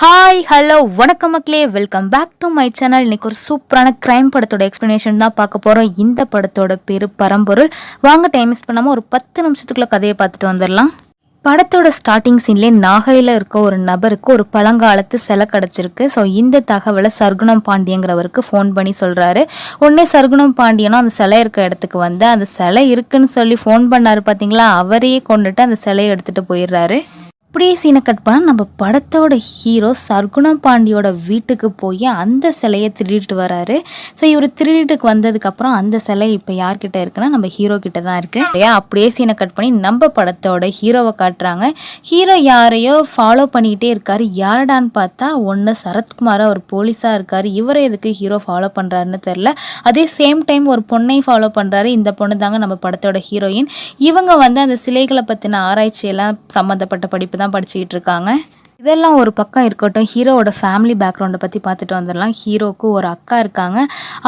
Hi hello வணக்கம் மக்களே. Welcome back to my channel இன்னைக்கு ஒரு சூப்பரான கிரைம் படத்தோட எக்ஸ்ப்ளனேஷன் தான் பார்க்க போகிறோம் இந்த படத்தோட பேர் பரம்பொருள். வாங்க டைம் மிஸ் பண்ணாமல் ஒரு பத்து நிமிஷத்துக்குள்ளே கதையை பார்த்துட்டு வந்துடலாம். படத்தோட ஸ்டார்டிங் சீன்லேயே நாகையில் இருக்க ஒரு நபருக்கு ஒரு பழங்காலத்து சிலை கிடச்சிருக்கு. ஸோ இந்த தகவலை சர்க்குணம் பாண்டியங்கிறவருக்கு ஃபோன் பண்ணி சொல்கிறாரு உடனே சர்க்குணம் பாண்டியனும் அந்த சிலை இருக்க இடத்துக்கு வந்து அந்த சிலை இருக்குன்னு சொல்லி ஃபோன் பண்ணாரு பார்த்தீங்களா அவரையே கொண்டுட்டு அந்த சிலையை எடுத்துகிட்டு போயிடுறாரு. அப்படியே சீனை கட் பண்ணால் நம்ம படத்தோட ஹீரோ சர்க்குணம் பாண்டியோட வீட்டுக்கு போய் அந்த சிலையை திருடிட்டு வராரு. ஸோ இவர் திருடிட்டுக்கு வந்ததுக்கப்புறம் அந்த சிலை இப்போ யார்கிட்ட இருக்குன்னா நம்ம ஹீரோ கிட்ட தான் இருக்கு. இல்லையா அப்படியே சீனை கட் பண்ணி நம்ம படத்தோட ஹீரோவை காட்டுறாங்க. ஹீரோ யாரையோ ஃபாலோ பண்ணிக்கிட்டே இருக்காரு. யாரடான்னு பார்த்தா ஒன்று சரத்குமார் அவர் போலீஸாக இருக்கார். இவரை எதுக்கு ஹீரோ ஃபாலோ பண்ணுறாருன்னு தெரில அதே சேம் டைம் ஒரு பொண்ணை ஃபாலோ பண்ணுறாரு இந்த பொண்ணு தாங்க நம்ம படத்தோட ஹீரோயின் இவங்க வந்து அந்த சிலைகளை பற்றின ஆராய்ச்சியெல்லாம் சம்மந்தப்பட்ட படிப்பு தான் படிச்சுக்கிட்டு இருக்காங்க. இதெல்லாம் ஒரு பக்கம் இருக்கட்டும் ஹீரோவோட ஃபேமிலி பேக்ரவுண்டை பற்றி பார்த்துட்டு வந்துடலாம். ஹீரோவுக்கு ஒரு அக்கா இருக்காங்க.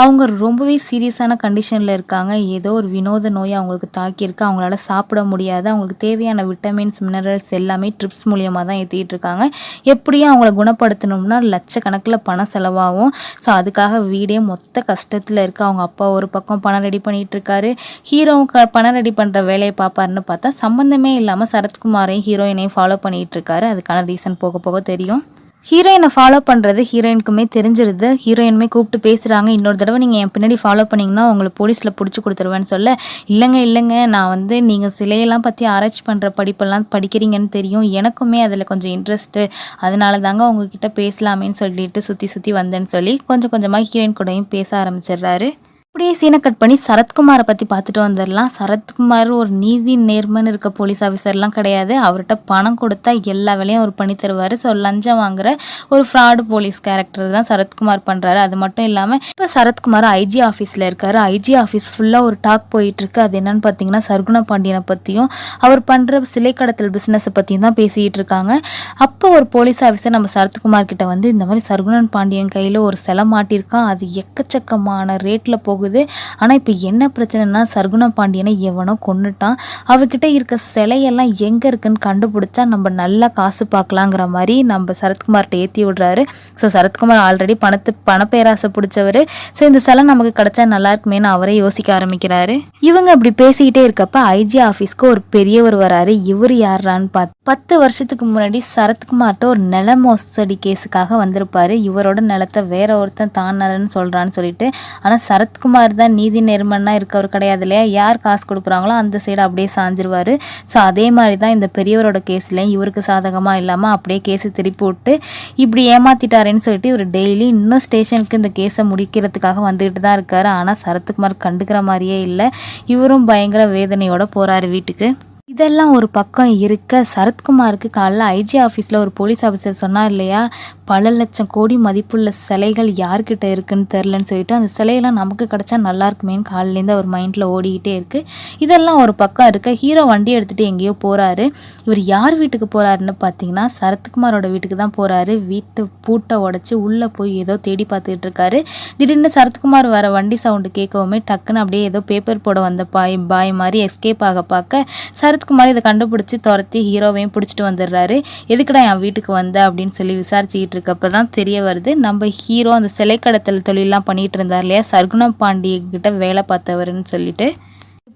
அவங்க ரொம்பவே சீரியஸான கண்டிஷனில் இருக்காங்க. ஏதோ ஒரு வினோத நோய் அவங்களுக்கு தாக்கியிருக்கு. அவங்களால சாப்பிட முடியாது. அவங்களுக்கு தேவையான விட்டமின்ஸ் மினரல்ஸ் எல்லாமே ட்ரிப்ஸ் மூலியமாக தான் ஏற்றிட்டு இருக்காங்க. எப்படியும் அவங்கள குணப்படுத்தணும்னா லட்சக்கணக்கில் பணம் செலவாகும். ஸோ அதுக்காக வீடே மொத்த கஷ்டத்தில் இருக்குது அவங்க அப்பா ஒரு பக்கம் பணம் ரெடி பண்ணிகிட்டு இருக்காரு. ஹீரோவும் க பணம் ரெடி பண்ணுற வேலையை பார்ப்பாருன்னு பார்த்தா சம்மந்தமே இல்லாமல் சரத்குமாரையும் ஹீரோயினையும் ஃபாலோ பண்ணிகிட்டு இருக்காரு. அதுக்கான ரீசன் போக போக தெரியும். ஹீரோயினை ஃபாலோ பண்ணுறது ஹீரோயினுக்குமே தெரிஞ்சிருது. ஹீரோயினுமே கூப்பிட்டு பேசுகிறாங்க இன்னொரு தடவை நீங்கள் என் பின்னாடி ஃபாலோ பண்ணிங்கன்னா உங்களை போலீஸில் பிடிச்சி கொடுத்துருவேன்னு சொல்ல இல்லைங்க இல்லைங்க நான் வந்து நீங்கள் சிலையெல்லாம் பற்றி ஆராய்ச்சி பண்ணுற படிப்பெல்லாம் படிக்கிறீங்கன்னு தெரியும். எனக்குமே அதில் கொஞ்சம் இன்ட்ரெஸ்ட்டு அதனால தாங்க உங்ககிட்ட பேசலாமேன்னு சொல்லிட்டு சுற்றி சுற்றி வந்தேன்னு சொல்லி கொஞ்சம் கொஞ்சமாக ஹீரோயின் கூடயும் பேச ஆரம்பிச்சிடுறாரு. அப்படியே சீனை கட் பண்ணி சரத்குமாரை பற்றி பார்த்துட்டு வந்துடலாம். சரத்குமார் ஒரு நீதி நேர்மன்னு இருக்க போலீஸ் ஆஃபீஸர்லாம் கிடையாது. அவர்கிட்ட பணம் கொடுத்தா எல்லா வேலையும் அவர் பண்ணி தருவார். ஸோ லஞ்சம் வாங்குற ஒரு ஃப்ராடு போலீஸ் கேரக்டர் தான் சரத்குமார் பண்ணுறாரு அது மட்டும் இல்லாமல் இப்போ சரத்குமார் ஐஜி ஆஃபீஸில் இருக்கார். ஐஜி ஆஃபீஸ் ஃபுல்லாக ஒரு டாக் போயிட்டுருக்கு அது என்னன்னு பார்த்தீங்கன்னா சர்க்குண பாண்டியனை பற்றியும் அவர் பண்ணுற சிலை கடத்தல் பிஸ்னஸை பற்றியும் தான் பேசிக்கிட்டு இருக்காங்க. அப்போ ஒரு போலீஸ் ஆஃபீஸர் நம்ம சரத்குமார் கிட்ட வந்து இந்த மாதிரி சர்க்குணன் பாண்டியன் கையில் ஒரு சிலை மாட்டியிருக்கான். அது எக்கச்சக்கமான ரேட்டில் போகுது. ஆனால் இப்போ என்ன பிரச்சனைனா சர்க்குண பாண்டியனை எவனோ கொன்னுட்டான். அவர்கிட்ட இருக்க சிலையெல்லாம் எங்கே இருக்குன்னு கண்டுபிடிச்சா நம்ம நல்லா காசு பார்க்கலாங்கிற மாதிரி நம்ம சரத்குமார்கிட்ட ஏற்றி விடுறாரு. ஸோ சரத்குமார் ஆல்ரெடி பணத்து பணப்பேராசை பிடிச்சவர். ஸோ இந்த சிலை நமக்கு கிடைச்சா நல்லா இருக்குமேனு அவரே யோசிக்க ஆரம்பிக்கிறாரு. இவங்க அப்படி பேசிக்கிட்டே இருக்கப்ப ஐஜி ஆஃபீஸ்க்கு ஒரு பெரியவர் வராரு. இவர் யாரான்னு பார்த்து பத்து வருஷத்துக்கு முன்னாடி சரத்குமார்கிட்ட ஒரு நில மோசடி கேஸுக்காக வந்திருப்பாரு. இவரோட நிலத்தை வேற ஒருத்தன் தானன்னு சொல்கிறான்னு சொல்லிட்டு ஆனால் சரத்குமார் தான் நீதி நேர்மன்னா இருக்கவர் கிடையாது இல்லையா? யார் காசு கொடுக்குறாங்களோ அந்த சைடு அப்படியே சாஞ்சிருவாரு. ஸோ அதே மாதிரி தான் இந்த பெரியவரோட கேஸ்லையும் இவருக்கு சாதகமாக இல்லாமல் அப்படியே கேஸை திருப்பி விட்டு இப்படி ஏமாத்திட்டாருன்னு சொல்லிட்டு இவர் டெய்லி இன்னும் ஸ்டேஷனுக்கு இந்த கேஸை முடிக்கிறதுக்காக வந்துக்கிட்டு தான் இருக்காரு. ஆனால் சரத்குமார் கண்டுக்கிற மாதிரியே இல்லை. இவரும் பயங்கர வேதனையோட போறாரு வீட்டுக்கு. இதெல்லாம் ஒரு பக்கம் இருக்க சரத்குமாருக்கு காலைல ஐஜி ஆஃபீஸில் ஒரு போலீஸ் ஆஃபீஸர் சொன்னார் இல்லையா? பல லட்சம் கோடி மதிப்புள்ள சிலைகள் யார்கிட்ட இருக்குன்னு தெரிலன்னு சொல்லிட்டு அந்த சிலையெல்லாம் நமக்கு கிடச்சா நல்லா இருக்குமேன்னு காலையிலேருந்து அவர் மைண்டில் ஓடிக்கிட்டே இருக்குது இதெல்லாம் ஒரு பக்கம் இருக்க ஹீரோ வண்டி எடுத்துகிட்டு எங்கேயோ போகிறாரு இவர் யார் வீட்டுக்கு போகிறாருன்னு பார்த்தீங்கன்னா சரத்குமாரோட வீட்டுக்கு தான் போகிறாரு வீட்டு பூட்டை உடச்சி உள்ளே போய் ஏதோ தேடி பார்த்துட்டு இருக்காரு. திடீர்னு சரத்குமார் வர வண்டி சவுண்டு கேட்கவுமே டக்குன்னு அப்படியே ஏதோ பேப்பர் போட வந்த பாய் பாய் மாதிரி எஸ்கேப் ஆக பார்க்க சரத் சரத்குமார் இதை கண்டுபிடிச்சி துரத்தி ஹீரோவையும் பிடிச்சிட்டு வந்துடுறாரு. எதுக்குடா என் வீட்டுக்கு வந்த அப்படின்னு சொல்லி விசாரிச்சுக்கிட்டு இருக்கப்ப தான் தெரிய வருது நம்ம ஹீரோ அந்த சிலை கடத்தல் தொழிலெலாம் பண்ணிகிட்டு இருந்தார் இல்லையா? சர்குண பாண்டிய கிட்ட வேலை பார்த்தவருன்னு சொல்லிட்டு.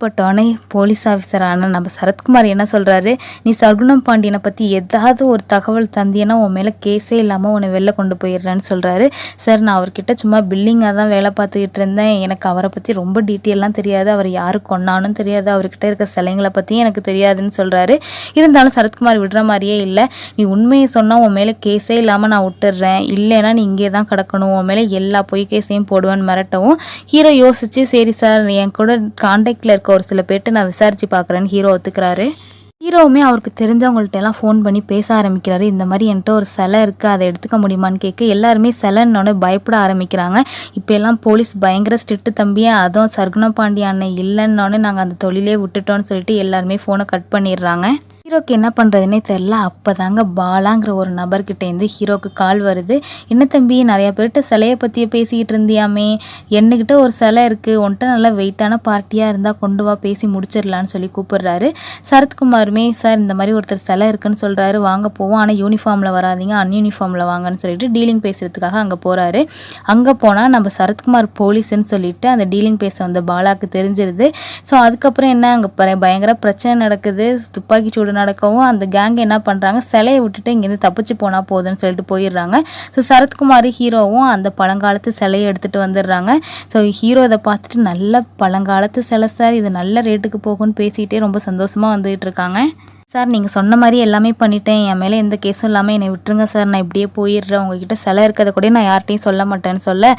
பட்டோனே போலீஸ் ஆஃபீஸரான நம்ம சரத்குமார் என்ன சொல்கிறாரு நீ சர்க்குணம் பாண்டியனை பற்றி ஏதாவது ஒரு தகவல் தந்தியன்னா உன் மேலே கேஸே இல்லாமல் உன்னை வெளில கொண்டு போயிடுறேன்னு சொல்கிறாரு சார் நான் அவர்கிட்ட சும்மா பில்லிங்காக தான் வேலை பார்த்துக்கிட்டு இருந்தேன். எனக்கு அவரை பற்றி ரொம்ப டீட்டெயிலாம் தெரியாது. அவர் யார் கொண்டானும் தெரியாது. அவர்கிட்ட இருக்க சிலைங்களை பற்றியும் எனக்கு தெரியாதுன்னு சொல்கிறாரு இருந்தாலும் சரத்குமார் விடுற மாதிரியே இல்லை. நீ உண்மையை சொன்னால் உன் மேலே கேஸே இல்லாமல் நான் விட்டுடுறேன். இல்லைன்னா நீ இங்கே தான் கிடக்கணும். உன் மேலே எல்லா பொய் கேஸையும் போடுவேன்னு மிரட்டவும். ஹீரோ யோசிச்சு சரி சார் என் கூட காண்டாக்டில் இருக்க ஒரு சில பேர்ட்டு நான் விசாரிச்சு பார்க்குறேன்னு ஹீரோ ஒத்துக்கிறாரு. ஹீரோவுமே அவருக்கு தெரிஞ்சவங்கள்ட்ட எல்லாம் ஃபோன் பண்ணி பேச ஆரம்பிக்கிறாரு. இந்த மாதிரி என்கிட்ட ஒரு சிலை இருக்குது அதை எடுத்துக்க முடியுமான்னு கேட்க எல்லாருமே சிலைன்னொன்னே பயப்பட ஆரம்பிக்கிறாங்க. இப்போ எல்லாம் போலீஸ் பயங்கர ஸ்ட்ரிக்ட் தம்பியே அதுவும் சர்க்குண பாண்டி அண்ணன் இல்லைன்னொன்னே நாங்கள் அந்த தொழிலே விட்டுட்டோன்னு சொல்லிட்டு எல்லாருமே ஃபோனை கட் பண்ணிடுறாங்க. ஹீரோக்கு என்ன பண்ணுறதுனே தெரில அப்போ தாங்க பாலாங்கிற ஒரு நபர்கிட்டேருந்து ஹீரோக்கு கால் வருது. என்ன தம்பி நிறையா பேர்கிட்ட சிலையை பற்றியே பேசிக்கிட்டு இருந்தியாமே? என்னக்கிட்ட ஒரு சிலை இருக்குது ஒன்ட்ட நல்லா வெயிட்டான பார்ட்டியாக இருந்தால் கொண்டு வா பேசி முடிச்சிடலான்னு சொல்லி கூப்பிடுறாரு. சரத்குமாருமே சார் இந்த மாதிரி ஒருத்தர் சிலை இருக்குன்னு சொல்கிறாரு வாங்க போவோம். ஆனால் யூனிஃபார்மில் வராதீங்க. அன்யூனிஃபார்மில் வாங்கன்னு சொல்லிட்டு டீலிங் பேசுகிறதுக்காக அங்கே போகிறாரு அங்கே போனால் நம்ம சரத்குமார் போலீஸ்ன்னு சொல்லிட்டு அந்த டீலிங் பேச வந்த பாலாக்கு தெரிஞ்சிருது. ஸோ அதுக்கப்புறம் என்ன? அங்கே பயங்கர பிரச்சனை நடக்குது. துப்பாக்கி சூடு நடக்கவும் அந்த கேங் என்ன பண்ணுறாங்க சிலையை விட்டுட்டு இங்கேருந்து தப்பிச்சு போனால் போதும்னு சொல்லிட்டு போயிடுறாங்க. ஸோ சரத்குமார் ஹீரோவும் அந்த பழங்காலத்து சிலையை எடுத்துகிட்டு வந்துடுறாங்க. ஸோ ஹீரோ இதை பார்த்துட்டு நல்ல பழங்காலத்து சிலை சார் இது நல்ல ரேட்டுக்கு போகும்னு பேசிகிட்டே ரொம்ப சந்தோஷமாக வந்துகிட்டு இருக்காங்க. சார் நீங்கள் சொன்ன மாதிரி எல்லாமே பண்ணிட்டேன். என் மேலே எந்த கேஸும் இல்லாமல் என்னை விட்டுருங்க சார் நான் இப்படியே போயிடுறேன். உங்ககிட்ட சிலை இருக்கிறத கூட நான் யார்கிட்டையும் சொல்ல மாட்டேன்னு சொல்ல.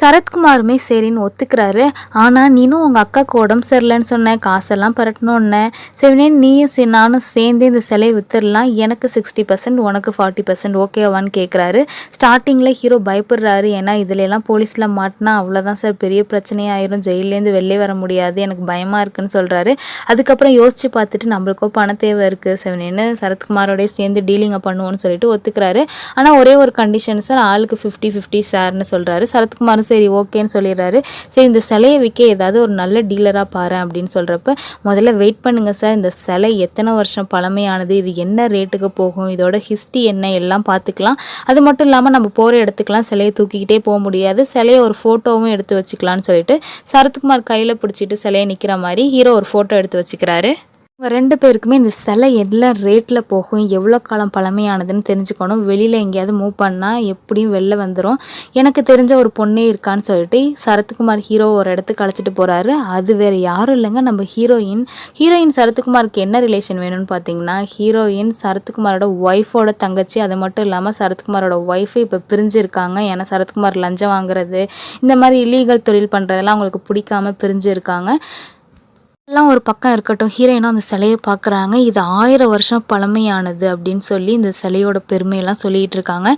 சரத்குமாருமே சரின்னு ஒத்துக்கிறாரு. ஆனால் நீனும் உங்கள் அக்காவுக்கு உடம்பு சரியில்லைன்னு சொன்னேன் காசெல்லாம் பரட்டணுன்னே சரினே நீயும் சரி நானும் சேர்ந்து இந்த சிலையை வித்துடலாம். எனக்கு சிக்ஸ்டி பர்சன்ட் உனக்கு ஃபார்ட்டி பர்சன்ட் ஓகேவான்னு கேட்குறாரு ஸ்டார்டிங்கில் ஹீரோ பயப்படுறாரு. ஏன்னா இதுல போலீஸில் மாட்டினா அவ்வளோதான் சார். பெரிய பிரச்சனையாயிரும். ஜெயிலேருந்து வெளியே வர முடியாது. எனக்கு பயமாக இருக்குன்னு சொல்கிறாரு அதுக்கப்புறம் யோசிச்சு பார்த்துட்டு நம்மளுக்கோ பண தேவை இருக்குது செவனேன்னு சரத்குமாரோடய சேர்ந்து டீலிங்கை பண்ணுவோன்னு சொல்லிட்டு ஒத்துக்கிறாரு. ஆனால் ஒரே ஒரு கண்டிஷன் சார். ஆளுக்கு ஃபிஃப்டி ஃபிஃப்டி சார்னு சொல்கிறாரு சரத்குமார் சரி ஓகேன்னு சொல்லிடுறாரு. சரி இந்த சிலையை விற்க ஏதாவது ஒரு நல்ல டீலராக பாரு அப்படின்னு சொல்கிறப்ப முதல்ல வெயிட் பண்ணுங்கள் சார் இந்த சிலை எத்தனை வருஷம் பழமையானது? இது என்ன ரேட்டுக்கு போகும்? இதோட ஹிஸ்ட்ரி என்ன? எல்லாம் பார்த்துக்கலாம். அது மட்டும் இல்லாமல் நம்ம போகிற இடத்துக்குலாம் சிலையை தூக்கிக்கிட்டே போக முடியாது. சிலையை ஒரு ஃபோட்டோவும் எடுத்து வச்சுக்கலான்னு சொல்லிட்டு சரத்குமார் கையில் பிடிச்சிட்டு சிலையை நிற்கிற மாதிரி ஹீரோ ஒரு ஃபோட்டோ எடுத்து வச்சுக்கிறாரு. இவங்க ரெண்டு பேருக்குமே இந்த சிலை என்ன ரேட்டில் போகும்? எவ்வளோ காலம் பழமையானதுன்னு தெரிஞ்சுக்கணும். வெளியில் எங்கேயாவது மூவ் பண்ணால் எப்படியும் வெளில வந்துடும் எனக்கு தெரிஞ்ச ஒரு பொண்ணே இருக்கான்னு சொல்லிட்டு சரத்குமார் ஹீரோ ஒரு இடத்துக்கு அழைச்சிட்டு போகிறாரு அது வேறு யாரும் இல்லைங்க. நம்ம ஹீரோயின் ஹீரோயின் சரத்குமாருக்கு என்ன ரிலேஷன் வேணும்னு பார்த்தீங்கன்னா ஹீரோயின் சரத்குமாரோட ஒய்ஃபோட தங்கச்சி. அது மட்டும் இல்லாமல் சரத்குமாரோட ஒய்ஃபு இப்போ பிரிஞ்சிருக்காங்க. ஏன்னா சரத்குமார் லஞ்சம் வாங்குறது இந்த மாதிரி இல்லீகல் தொழில் பண்ணுறதெல்லாம் அவங்களுக்கு பிடிக்காம பிரிஞ்சிருக்காங்க. எல்லாம் ஒரு பக்கம் இருக்கட்டும். ஹீரோயினும் அந்த சிலையை பார்க்குறாங்க. இது ஆயிரம் வருஷம் பழமையானது அப்படின்னு சொல்லி இந்த சிலையோட பெருமையெல்லாம் சொல்லிகிட்டு இருக்காங்க.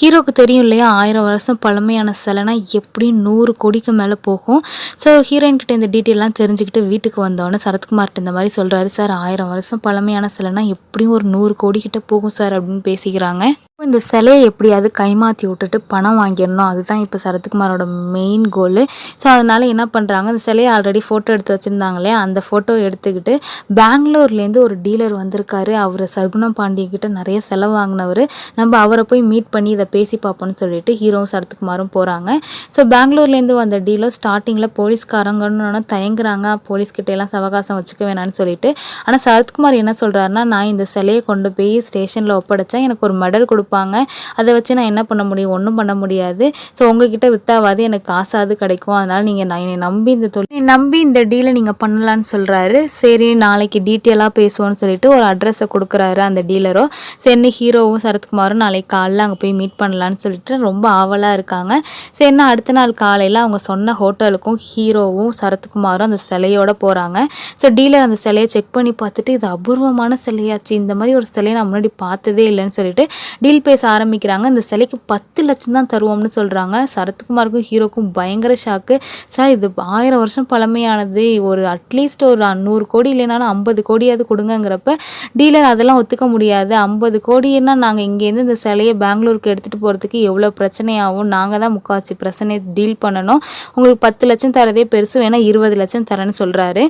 ஹீரோக்கு தெரியும் இல்லையா? ஆயிரம் வருஷம் பழமையான சிலைனா எப்படி நூறு கோடிக்கு மேலே போகும்? ஸோ ஹீரோயின் கிட்ட இந்த டீட்டெயிலாம் தெரிஞ்சுக்கிட்டு வீட்டுக்கு வந்தோடனே சரத்குமார்கிட்ட இந்த மாதிரி சொல்கிறாரு சார் ஆயிரம் வருஷம் பழமையான சிலைனா எப்படியும் ஒரு நூறு கோடி போகும் சார் அப்படின்னு பேசிக்கிறாங்க. இந்த சிலையை எப்படியாவது கைமாற்றி விட்டுட்டு பணம் வாங்கிடணும். அதுதான் இப்போ சரத்குமாரோட மெயின் கோலு ஸோ அதனால் என்ன பண்ணுறாங்க அந்த சிலையை ஆல்ரெடி ஃபோட்டோ எடுத்து வச்சுருந்தாங்களே அந்த ஃபோட்டோ எடுத்துக்கிட்டு பெங்களூர்லேருந்து ஒரு டீலர் வந்திருக்காரு. அவர் சர்குணம் பாண்டியன் நிறைய செலவு வாங்கினவர். நம்ம அவரை போய் மீட் பண்ணி இதை பேசி பார்ப்போம்னு சொல்லிட்டு ஹீரோவும் சரத்குமாரும் போகிறாங்க ஸோ பெங்களூர்லேருந்து வந்த டீலர் ஸ்டார்டிங்கில் போலீஸ்காரங்கன்னு தயங்குறாங்க. போலீஸ்கிட்ட எல்லாம் சவகாசம் வச்சுக்க வேணான்னு சொல்லிட்டு. ஆனால் சரத்குமார் என்ன சொல்கிறாருன்னா நான் இந்த சிலையை கொண்டு போய் ஸ்டேஷனில் ஒப்படைச்சேன். எனக்கு ஒரு மெடல் கொடு கொடுப்பாங்க. அதை வச்சு நான் என்ன பண்ண முடியும்? ஒன்றும் பண்ண முடியாது. ஸோ உங்ககிட்ட வித்தாவது. எனக்கு காசாவது கிடைக்கும். அதனால் நீங்கள் நான் என்னை நம்பி இந்த தொழில் நம்பி இந்த டீலை நீங்கள் பண்ணலான்னு சொல்கிறாரு சரி நாளைக்கு டீட்டெயிலாக பேசுவோம்னு சொல்லிட்டு ஒரு அட்ரஸை கொடுக்குறாரு அந்த டீலரோ சரி ஹீரோவும் சரத்குமாரும் நாளைக்கு காலைல அங்கே போய் மீட் பண்ணலான்னு சொல்லிட்டு ரொம்ப ஆவலாக இருக்காங்க. சரின்னா அடுத்த நாள் காலையில் அவங்க சொன்ன ஹோட்டலுக்கும் ஹீரோவும் சரத்குமாரும் அந்த சிலையோட போகிறாங்க ஸோ டீலர் அந்த சிலையை செக் பண்ணி பார்த்துட்டு இது அபூர்வமான சிலையாச்சு. இந்த மாதிரி ஒரு சிலையை நான் முன்னாடி பார்த்ததே இல்லைன்னு சொல்லிட்டு டீலர் டீல் பேச ஆரம்பிக்கிறாங்க. இந்த சிலைக்கு பத்து லட்சம் தான் தருவோம்னு சொல்கிறாங்க சரத்குமாருக்கும் ஹீரோக்கும் பயங்கர ஷாக்கு சார் இது ஆயிரம் வருஷம் பழமையானது. ஒரு அட்லீஸ்ட் ஒரு நூறு கோடி இல்லைனாலும் ஐம்பது கோடியாவது கொடுங்கங்கிறப்ப டீலர் அதெல்லாம் ஒத்துக்க முடியாது. ஐம்பது கோடின்னா நாங்கள் இங்கேருந்து இந்த சிலையை பெங்களூருக்கு எடுத்துகிட்டு போகிறதுக்கு எவ்வளோ பிரச்சனையாகும்? நாங்கள் தான் முக்கால்வாசி பிரச்சனை டீல் பண்ணணும். உங்களுக்கு பத்து லட்சம் தரதே பெருசு வேணால் இருபது லட்சம் தரேன்னு சொல்கிறாரு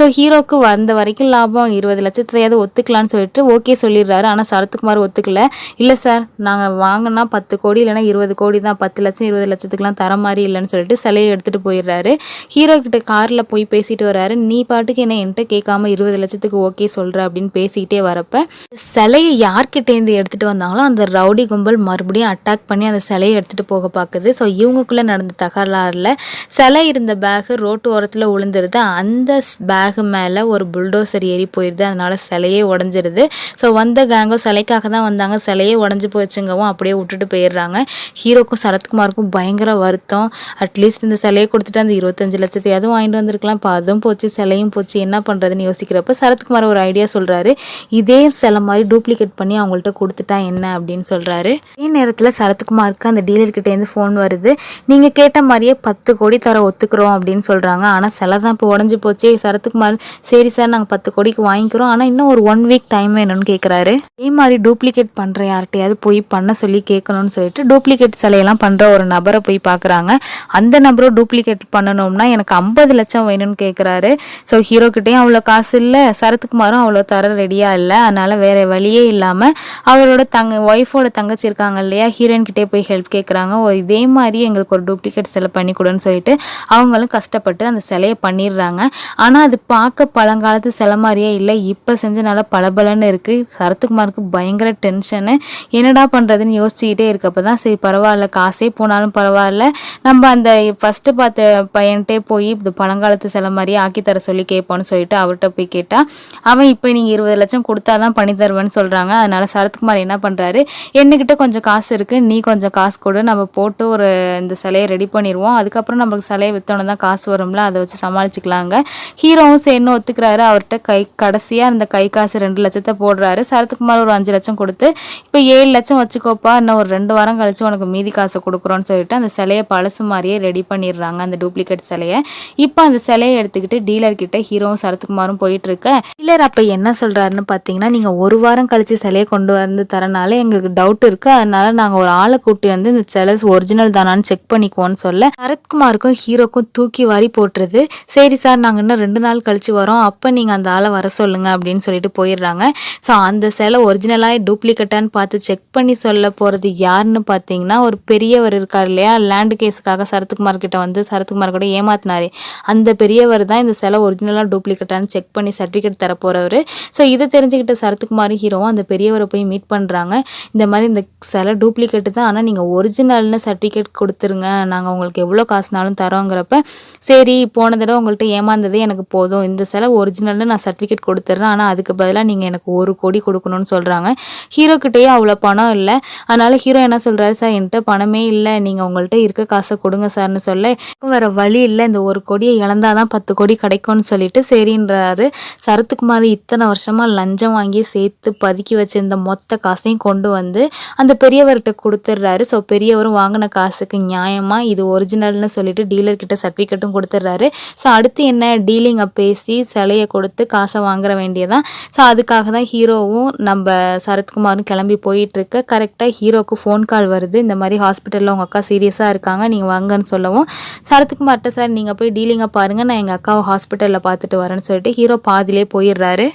ஸோ ஹீரோக்கு வந்த வரைக்கும் லாபம் இருபது லட்சத்தையாவது ஒத்துக்கலான்னு சொல்லிட்டு ஓகே சொல்லிடுறாரு. ஆனால் சரத்குமார் ஒத்துக்கல. இல்லை சார் சார் நாங்கள் வாங்கினா பத்து கோடி இல்லைனா இருபது கோடி தான் பத்து லட்சம் இருபது லட்சத்துக்குலாம் தர மாதிரி இல்லைன்னு சொல்லிட்டு சிலையை எடுத்துகிட்டு போயிடுறாரு. ஹீரோ கிட்ட காரில் போய் பேசிட்டு வராரு நீ பாட்டுக்கு என்ன என்கிட்ட கேட்காம இருபது லட்சத்துக்கு ஓகே சொல்கிற அப்படின்னு பேசிக்கிட்டே வரப்ப சிலையை யார்கிட்டேருந்து எடுத்துகிட்டு வந்தாங்களோ அந்த ரவுடி கும்பல் மறுபடியும் அட்டாக் பண்ணி அந்த சிலையை எடுத்துகிட்டு போக பார்க்குது. ஸோ இவங்களுக்குள்ளே நடந்த தகராறில் சிலை இருந்த பேகு ரோட்டு ஓரத்தில் விழுந்துருது அந்த பேகு மேலே ஒரு புல்டோசர் ஏறி போயிடுது அதனால் சிலையே உடஞ்சிருது. ஸோ வந்த கேங்கோ சிலைக்காக தான் வந்தாங்க. சிலையே உடஞ்சி உடஞ்சி போச்சுங்கவும் அப்படியே விட்டுட்டு போயிடுறாங்க. ஹீரோக்கும் சரத்குமாருக்கும் பயங்கர வருத்தம். அட்லீஸ்ட் இந்த சிலையை கொடுத்துட்டு அந்த இருபத்தஞ்சு லட்சத்தையாவது வாங்கிட்டு வந்திருக்கலாம். இப்போ அதுவும் போச்சு சிலையும் போச்சு. என்ன பண்ணுறதுன்னு யோசிக்கிறப்ப சரத்குமார் ஒரு ஐடியா சொல்கிறாரு இதே சிலை மாதிரி டூப்ளிகேட் பண்ணி அவங்கள்ட்ட கொடுத்துட்டா என்ன அப்படின்னு சொல்கிறாரு அதே நேரத்தில் சரத்குமாருக்கு அந்த டீலர்கிட்டேருந்து ஃபோன் வருது. நீங்கள் கேட்ட மாதிரியே பத்து கோடி தர ஒத்துக்கிறோம் அப்படின்னு சொல்கிறாங்க ஆனால் சிலை தான் இப்போ உடஞ்சி போச்சு. சரத்குமார் சரி சார் நாங்கள் பத்து கோடிக்கு வாங்கிக்கிறோம். ஆனால் இன்னும் ஒரு ஒன் வீக் டைம் வேணும்னு கேட்குறாரு அதே மாதிரி டூப்ளிகேட் பண்ணுற யார்கிட்டயாவது போய் பண்ண சொல்லி கேட்கணும்னு சொல்லிட்டு டூப்ளிகேட் சிலையெல்லாம் பண்ணுற ஒரு நபரை போய் பார்க்குறாங்க. அந்த நபரும் டூப்ளிகேட் பண்ணணும்னா எனக்கு ஐம்பது லட்சம் வேணும்னு கேட்குறாரு. ஸோ ஹீரோக்கிட்டேயும் அவ்வளோ காசு இல்லை சரத்குமாரும் அவ்வளோ தர ரெடியாக இல்லை. அதனால் வேறு வழியே இல்லாமல் அவரோட தங்க ஒய்ஃபோட தங்கச்சி இருக்காங்க இல்லையா ஹீரோயின்கிட்டே போய் ஹெல்ப் கேட்குறாங்க. இதே மாதிரி எங்களுக்கு ஒரு டூப்ளிகேட் சிலை பண்ணி கொடுன்னு சொல்லிட்டு அவங்களும் கஷ்டப்பட்டு அந்த சிலையை பண்ணிடுறாங்க. ஆனால் அது பார்க்க பழங்காலத்து சிலை மாதிரியே இல்லை. இப்போ செஞ்ச நல்லா பளபளன்னு இருக்குது சரத்குமாருக்கு பயங்கர டென்ஷனு என்னடா பண்ணுறதுன்னு யோசிச்சுக்கிட்டே இருக்கப்போ தான் சரி பரவாயில்ல காசே போனாலும் பரவாயில்ல. நம்ம அந்த ஃபஸ்ட்டு பார்த்த பையன்கிட்டே போய் இது பழங்காலத்து சில மாதிரியே ஆக்கி தர சொல்லி கேட்போன்னு சொல்லிட்டு அவர்கிட்ட போய் கேட்டால் அவன் இப்போ நீங்கள் இருபது லட்சம் கொடுத்தா தான் பண்ணி தருவேன்னு சொல்கிறாங்க அதனால் சரத்குமார் என்ன பண்ணுறாரு என்னக்கிட்ட கொஞ்சம் காசு இருக்குது நீ கொஞ்சம் காசு கொடு. நம்ம போட்டு ஒரு இந்த சிலையை ரெடி பண்ணிடுவோம் அதுக்கப்புறம் நம்மளுக்கு சிலையை விற்றோன்னு தான் காசு வரும்ல. அதை வச்சு சமாளிச்சுக்கலாங்க. ஹீரோவும் சேர்ந்து ஒத்துக்கிறாரு. அவர்கிட்ட கை கடைசியாக அந்த கை காசு ரெண்டு லட்சத்தை போடுறாரு. சரத்குமார் ஒரு அஞ்சு லட்சம் கொடுத்து இப்போ ஏழு லட்சம் வச்சுக்கோப்பா இன்னும் ஒரு ரெண்டு வாரம் கழிச்சு உனக்கு மீதி காசை கொடுக்குறோன்னு சொல்லிட்டு அந்த சிலையை பழசு மாதிரியே ரெடி பண்ணிடுறாங்க அந்த டூப்ளிகேட் சிலையை. இப்போ அந்த சிலையை எடுத்துக்கிட்டு டீலர் கிட்ட ஹீரோவும் சரத்குமாரும் போயிட்டு இருக்க டீலர் அப்போ என்ன சொல்றாருன்னு பார்த்தீங்கன்னா நீங்கள் ஒரு வாரம் கழிச்சு சிலையை கொண்டு வந்து தரனால எங்களுக்கு டவுட் இருக்கு. அதனால நாங்கள் ஒரு ஆளை கூட்டி வந்து இந்த சிலை ஒரிஜினல் தானான்னு செக் பண்ணிக்குவோன்னு சொல்ல சரத்குமாருக்கும் ஹீரோக்கும் தூக்கி வாரி போட்டுருது. சரி சார் நாங்கள் இன்னும் ரெண்டு நாள் கழிச்சு வரோம். அப்போ நீங்கள் அந்த ஆளை வர சொல்லுங்க அப்படின்னு சொல்லிட்டு போயிடுறாங்க. ஸோ அந்த சிலை ஒரிஜினலாக டூப்ளிகேட்டான்னு பார்த்து செக் செக் பண்ணி சொல்ல போகிறது யாருன்னு பார்த்தீங்கன்னா ஒரு பெரியவர் இருக்கார் இல்லையா? லேண்டு கேஸுக்காக சரத்குமார் கிட்ட வந்து சரத்குமார் கூட ஏமாத்தினாரு. அந்த பெரியவர் தான் இந்த சிலை ஒரிஜினலாக டூப்ளிகேட்டான்னு செக் பண்ணி சர்டிஃபிகேட் தர போகிறவர் ஸோ இதை தெரிஞ்சுக்கிட்ட சரத்குமார் ஹீரோவும் அந்த பெரியவரை போய் மீட் பண்ணுறாங்க இந்த மாதிரி இந்த சிலை டூப்ளிகேட்டு தான். ஆனால் நீங்கள் ஒரிஜினல்னு சர்டிஃபிகேட் கொடுத்துருங்க. நாங்கள் உங்களுக்கு எவ்வளோ காசுனாலும் தரோங்கிறப்ப சரி போன தடவை உங்கள்கிட்ட ஏமாந்ததே எனக்கு போதும். இந்த சிலை ஒரிஜினல்னு நான் சர்டிஃபிகேட் கொடுத்துட்றேன் ஆனால் அதுக்கு பதிலாக நீங்கள் எனக்கு ஒரு கோடி கொடுக்கணும்னு சொல்கிறாங்க ஹீரோ கிட்டேயே அவ்வளோ பணம் இல்லை. அதனால் ஹீரோ என்ன சொல்கிறாரு சார் என்கிட்ட பணமே இல்லை. நீங்கள் உங்கள்கிட்ட இருக்க காசை கொடுங்க சார்னு சொல்ல வேறு வழி இல்லை. இந்த ஒரு கோடியை இழந்தாதான் தான் பத்து கோடி கிடைக்கும்னு சொல்லிட்டு சரின்றாரு. சரத்குமார் இத்தனை வருஷமாக லஞ்சம் வாங்கி சேர்த்து பதுக்கி வச்சிருந்த மொத்த காசையும் கொண்டு வந்து அந்த பெரியவர்கிட்ட கொடுத்துட்றாரு ஸோ பெரியவரும் வாங்கின காசுக்கு நியாயமாக இது ஒரிஜினல்னு சொல்லிட்டு டீலர்கிட்ட சர்டிஃபிகேட்டும் கொடுத்துட்றாரு ஸோ அடுத்து என்ன? டீலிங்கை பேசி சிலையை கொடுத்து காசை வாங்குற வேண்டியதான் ஸோ அதுக்காக தான் ஹீரோவும் நம்ம சரத்குமாரும் கிளம்பி போயிட்டுருக்க கரெக்டாக ஹீரோக்கு ஃபோன் கால் வருது. இந்த மாதிரி ஹாஸ்பிட்டலில் உங்கள் அக்கா சீரியஸாக இருக்காங்க. நீங்கள் வாங்கன்னு சொல்லவும். சரத்குமார்கிட்ட சார் நீங்கள் போய் டீலிங்காக பாருங்கள் நான் எங்கள் அக்காவை ஹாஸ்பிட்டலில் பார்த்துட்டு வரேன்னு சொல்லிட்டு ஹீரோ பாதிலே போயிடுறாரு.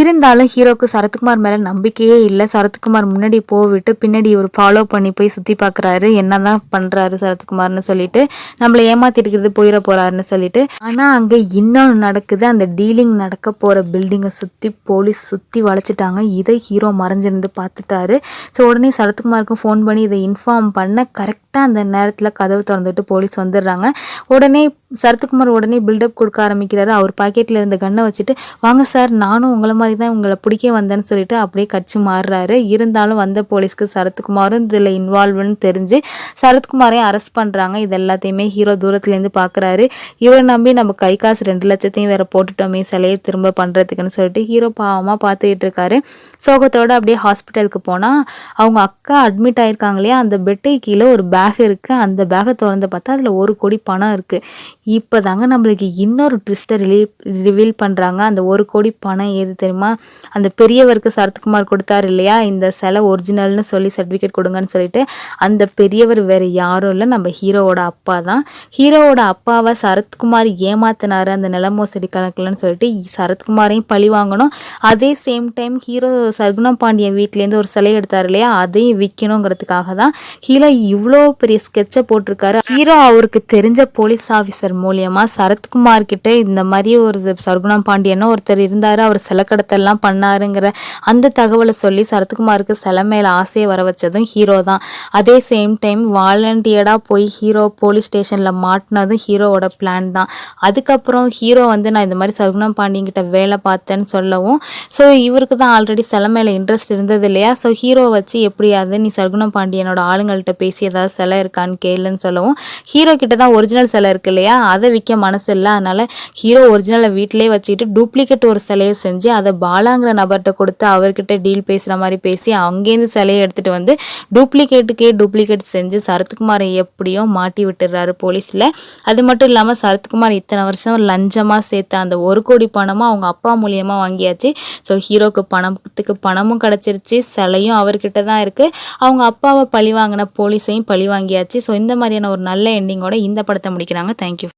இருந்தாலும் ஹீரோக்கு சரத்குமார் மேலே நம்பிக்கையே இல்லை. சரத்குமார் முன்னாடி போவிட்டு பின்னாடி இவர் ஃபாலோ பண்ணி போய் சுற்றி பார்க்குறாரு என்ன தான் பண்ணுறாரு சரத்குமார்னு சொல்லிட்டு நம்மளை ஏமாத்திருக்கிறது இருக்கிறது போயிட போகிறாருன்னு சொல்லிட்டு. ஆனால் அங்கே இன்னொன்று நடக்குது. அந்த டீலிங் நடக்க போகிற பில்டிங்கை சுற்றி போலீஸ் சுற்றி வளைச்சிட்டாங்க. இதை ஹீரோ மறைஞ்சிருந்து பார்த்துட்டாரு. ஸோ உடனே சரத்குமாருக்கு ஃபோன் பண்ணி இதை இன்ஃபார்ம் பண்ண கரெக்ட் கரெக்டாக அந்த நேரத்தில் கதவு திறந்துட்டு போலீஸ் வந்துடுறாங்க. உடனே சரத்குமார் உடனே பில்டப் கொடுக்க ஆரம்பிக்கிறாரு. அவர் பாக்கெட்டில் இருந்த கண்ணை வச்சுட்டு வாங்க சார் நானும் உங்களை மாதிரி தான் உங்களை பிடிக்க வந்தேன்னு சொல்லிட்டு அப்படியே கட்சி மாறுறாரு. இருந்தாலும் வந்த போலீஸ்க்கு சரத்குமாரும் இதில் இன்வால்வ்னு தெரிஞ்சு சரத்குமாரையும் அரெஸ்ட் பண்ணுறாங்க இது எல்லாத்தையுமே ஹீரோ தூரத்துலேருந்து பார்க்குறாரு இவரை நம்பி நம்ம கை காசு ரெண்டு லட்சத்தையும் வேற போட்டுட்டோமே சிலையை திரும்ப பண்ணுறதுக்குன்னு சொல்லிட்டு ஹீரோ பாவமாக பார்த்துக்கிட்டு இருக்காரு. சோகத்தோடு அப்படியே ஹாஸ்பிட்டலுக்கு போனால் அவங்க அக்கா அட்மிட் ஆயிருக்காங்க இல்லையா? அந்த பெட்டு கீழே ஒரு பேக் இருக்குது அந்த பேக்கை திறந்து பார்த்தா அதில் ஒரு கோடி பணம் இருக்குது இப்போ தாங்க நம்மளுக்கு இன்னொரு ட்விஸ்ட்டை ரிலீ ரிவீல் பண்ணுறாங்க அந்த ஒரு கோடி பணம் ஏது தெரியுமா? அந்த பெரியவருக்கு சரத்குமார் கொடுத்தாரு இல்லையா? இந்த சிலை ஒரிஜினல்னு சொல்லி சர்டிஃபிகேட் கொடுங்கன்னு சொல்லிட்டு அந்த பெரியவர் வேறு யாரும் இல்லை. நம்ம ஹீரோவோட அப்பா தான். ஹீரோவோட அப்பாவை சரத்குமார் ஏமாத்தினாரு அந்த நில மோசடி கணக்குலன்னு சொல்லிட்டு சரத்குமாரையும் பழி வாங்கணும். அதே same time hero Sargunam Pandian வீட்லேருந்து ஒரு சிலை எடுத்தார் இல்லையா? அதையும் விற்கணுங்கிறதுக்காக தான். ஹீரோ இவ்வளோ பெரிய ஸ்கெட்சை போட்டிருக்காரு. ஹீரோ அவருக்கு தெரிஞ்ச போலீஸ் ஆஃபீஸர் மூலியமா சரத்குமார் கிட்ட இந்த மாதிரி ஒரு சர்குணம் பாண்டியன்னு ஒருத்தர் இருந்தாரு. அவர் சிலக்கடத்தெல்லாம் பண்ணாருங்கிற அந்த தகவலை சொல்லி சரத்குமாருக்கு சில மேல ஆசையை வர வச்சதும் ஹீரோ தான். அதே சேம் டைம் வாலண்டியர்டா போய் ஹீரோ போலீஸ் ஸ்டேஷன்ல மாட்டினதும் ஹீரோவோட பிளான் தான். அதுக்கப்புறம் ஹீரோ வந்து நான் இந்த மாதிரி சர்குணம் பாண்டியங்கிட்ட வேலை பார்த்தேன்னு சொல்லவும் ஸோ இவருக்கு தான் ஆல்ரெடி சில மேல இன்ட்ரெஸ்ட் இருந்தது இல்லையா? ஸோ ஹீரோ வச்சு எப்படியாவது நீ சர்குணம் பாண்டியனோட ஆளுங்கள்கிட்ட பேசி ஏதாவது சிலை இருக்கான்னு கேளுன்னு சொல்லவும். ஹீரோ கிட்ட தான் ஒரிஜினல் சிலை இருக்கு இல்லையா? அதை விற்க மனசு இல்லை. அதனால ஹீரோ ஒரிஜினலை வீட்டிலே வச்சுக்கிட்டு டூப்ளிகேட் ஒரு சிலையை செஞ்சு அதை பாலாங்கிற நபர்கிட்ட கொடுத்து அவர்கிட்ட டீல் பேசுகிற மாதிரி பேசி அங்கேருந்து சிலையை எடுத்துகிட்டு வந்து டூப்ளிகேட்டுக்கே டூப்ளிகேட் செஞ்சு சரத்குமாரை எப்படியோ மாட்டி விட்டுறாரு போலீஸில். அது மட்டும் இல்லாமல் சரத்குமார் இத்தனை வருஷம் லஞ்சமாக சேர்த்த அந்த ஒரு கோடி பணமும் அவங்க அப்பா மூலியமாக வாங்கியாச்சு. ஸோ ஹீரோக்கு பணத்துக்கு பணமும் கிடச்சிருச்சு. சிலையும் அவர்கிட்ட தான் இருக்குது அவங்க அப்பாவை பழி வாங்கின போலீஸையும் பழி வாங்கியாச்சு. ஸோ இந்த மாதிரியான ஒரு நல்ல எண்டிங்கோட இந்த படத்தை முடிக்கிறாங்க. தேங்க்யூ